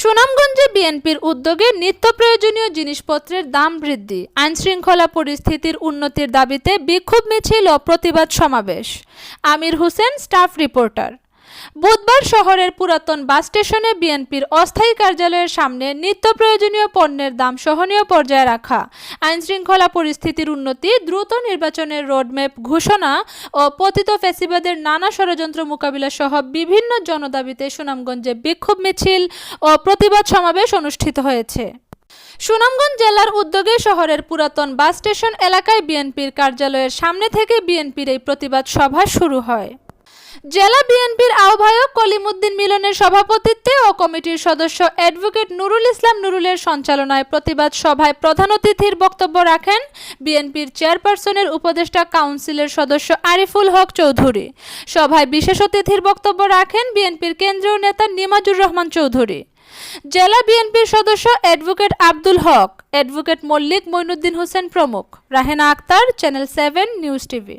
সুনামগঞ্জে বিএনপির উদ্যোগে নিত্য প্রয়োজনীয় জিনিসপত্রের দাম বৃদ্ধি। আইনশৃঙ্খলা পরিস্থিতির উন্নতির দাবিতে বিক্ষোভ মিছিল ও প্রতিবাদ সমাবেশ। Amir Hossain, staff reporter. বুধবার শহরের পুরাতন বাস স্টেশনে বিএনপির অস্থায়ী কার্যালয়ের সামনে নিত্য প্রয়োজনীয় পণ্যের দাম সহনীয় পর্যায়ে রাখা। আইনশৃঙ্খলা পরিস্থিতির উন্নতি, দ্রুত নির্বাচনের রোডম্যাপ ঘোষণা ও পতিত ফেসিবাদের নানা ষড়যন্ত্র মোকাবিলা সহ বিভিন্ন জনদাবিতে সুনামগঞ্জে বিক্ষোভ মিছিল ও প্রতিবাদ সমাবেশ অনুষ্ঠিত হয়েছে। সুনামগঞ্জ জেলার উদ্যোগে শহরের পুরাতন বাস স্টেশন এলাকায় বিএনপির কার্যালয়ের সামনে থেকে বিএনপির এই প্রতিবাদ সভা শুরু হয়। জেলা বিএনপির আহ্বায়ক কলিমুদ্দিন মিলনের সভাপতিত্বে ও কমিটির সদস্য অ্যাডভোকেট নুরুল ইসলাম নুরুলের সঞ্চালনায় প্রতিবাদ সভায় প্রধান অতিথির বক্তব্য রাখেন বিএনপির চেয়ারপারসনের উপদেষ্টা কাউন্সিলের সদস্য আরিফুল হক চৌধুরী। সভায় বিশেষ অতিথির বক্তব্য রাখেন বিএনপির কেন্দ্রীয় নেতা নিমাজুর রহমান চৌধুরী। জেলা বিএনপির সদস্য অ্যাডভোকেট আব্দুল হক, অ্যাডভোকেট মল্লিক মইনুদ্দিন হোসেন প্রমুখ। Rahena Akter, channel seven, news TV.